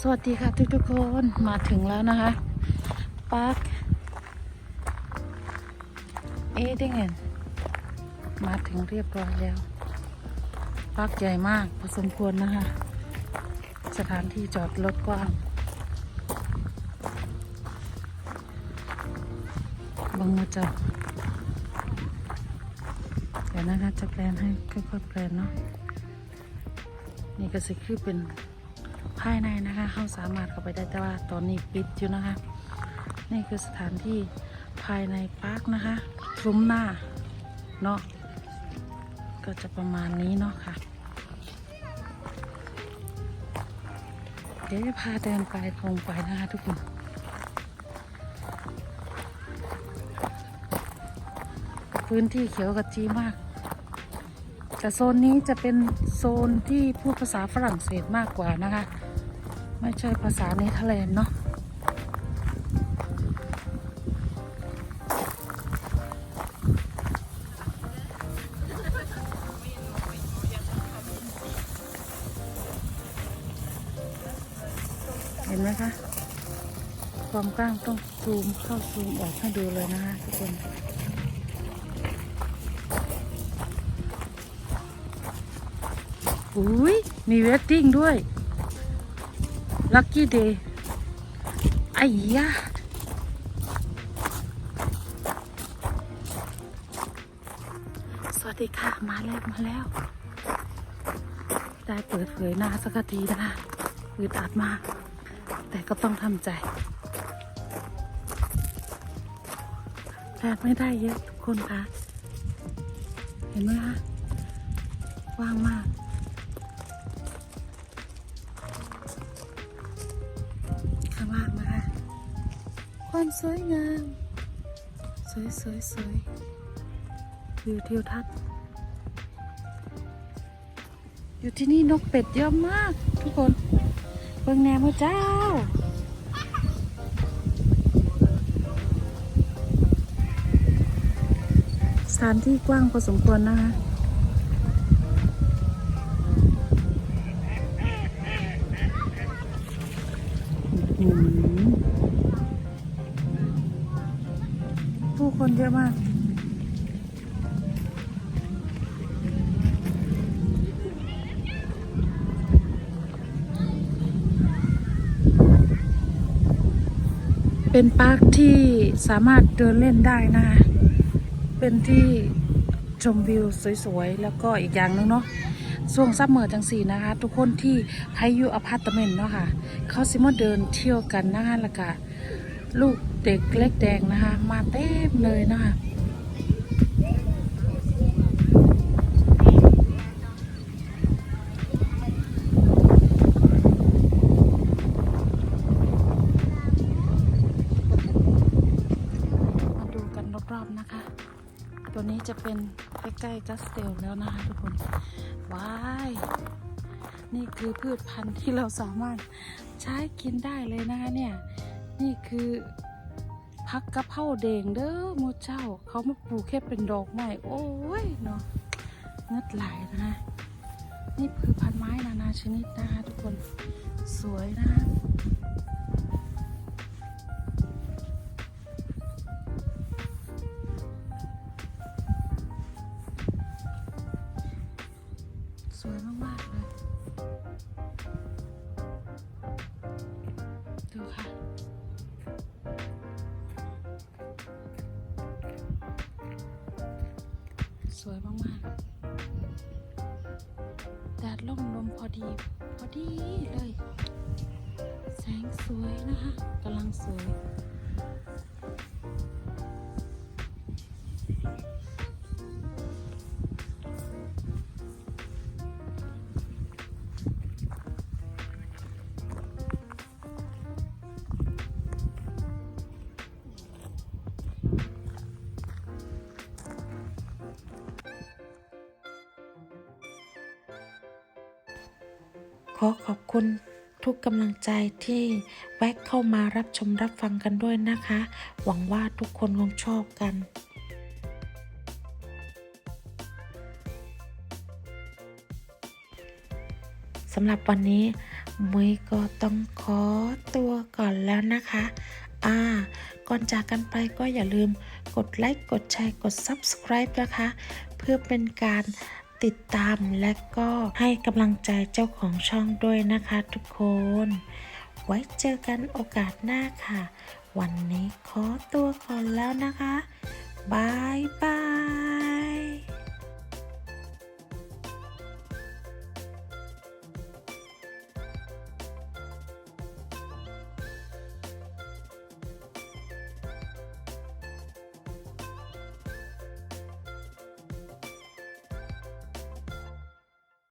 สวัสดีค่ะทุกทุกๆคนมาถึงแล้วนะคะปาร์คเอเดงเนมาถึงเรียบร้อยแล้วปาร์คใหญ่มากพอสมควรนะคะ สถานที่จอดรถกว้างบังมือจับเดี๋ยวนะคะจะแปลนให้ค่อยๆแปลนเนาะนี่ก็สิคือเป็น ภายในนะคะเขาสามารถเข้าไปได้แต่ว่าตอนนี้ปิดอยู่นะคะ นี่คือสถานที่ภายในปาร์คนะคะคลุมหน้าเนาะก็จะประมาณนี้เนาะค่ะ เดี๋ยวจะพาเดินไปตรงไปนะคะทุกคนพื้นที่เขียวกระจีมาก แต่โซนนี้จะเป็นโซนที่พูดภาษาฝรั่งเศสมากกว่านะคะ ไม่ใช่ภาษาเนเธอร์แลนด์เนาะเห็นไหมคะ ความกว้างต้องซูมเข้าซูมออกให้ดูเลยนะคะทุกคนอุ้ยมีเวดดิ้งด้วย ลัคกี้เดย์ไอ้ยะสวัสดีค่ะ มาแล้ว มาแล้ว ได้เปิดเผยหน้าสักทีนะคะอึดอัดมาก แต่ก็ต้องทำใจแพทไม่ได้เยอะทุกคนคะ เห็นไหมคะ ว่างมาก ความสวยงาม สวยสวยสวยวิวทิวทัศน์ อยู่ที่นี่นกเป็ดเยอะมาก ทุกคน เบิ่งแนวเจ้า สถานที่กว้างพอสมควรนะคะอืม คนเยอะมาก เป็นปาร์คที่สามารถเดินเล่นได้นะคะ เป็นที่ชมวิวสวยๆ แล้วก็อีกอย่างหนึงเนาะช่วงซัมเมอร์จังสี่นะคะ ทุกคนที่ให้อยู่อพาร์ตเมนต์เนาะค่ะ เขาสิมาเดินเที่ยวกันนะคะแล้วก็ ลูกเด็กเล็กแดงนะคะ มาเต็มเลยนะคะมาดูกันรอบๆนะคะ ตัวนี้จะเป็นใกล้ๆกัสเตลแล้วนะคะทุกคน ว้าย นี่คือพืชพันธุ์ที่เราสามารถใช้กินได้เลยนะคะเนี่ย นี่คือพักกะเพราเด่งเด้อโมเจ้า เขามาปลูกแค่เป็นดอกไม้โอ้ยเนาะเงืดไหลายนะคะนี่คือพันไม้นานาชนิดนะคะทุกคนสวยนะคะสวยมาก ๆ เลย ดูค่ะ วยมากๆแดดล่มลมพอดี พอดีเลย แสงสวยนะคะกำลังสวย ขอขอบคุณทุกกำลังใจที่แวะเข้ามารับชมรับฟังกันด้วยนะคะ หวังว่าทุกคนคงชอบกันสำหรับวันนี้มุยก็ต้องขอตัวก่อนแล้วนะคะ อ่า ก่อนจากกันไปก็อย่าลืมกดไลค์ กดแชร์ กด Subscribe นะคะ เพื่อเป็นการ ติดตามและก็ให้กำลังใจเจ้าของช่องด้วยนะคะทุกคน ไว้เจอกันโอกาสหน้าค่ะ วันนี้ขอตัวก่อนแล้วนะคะบายบาย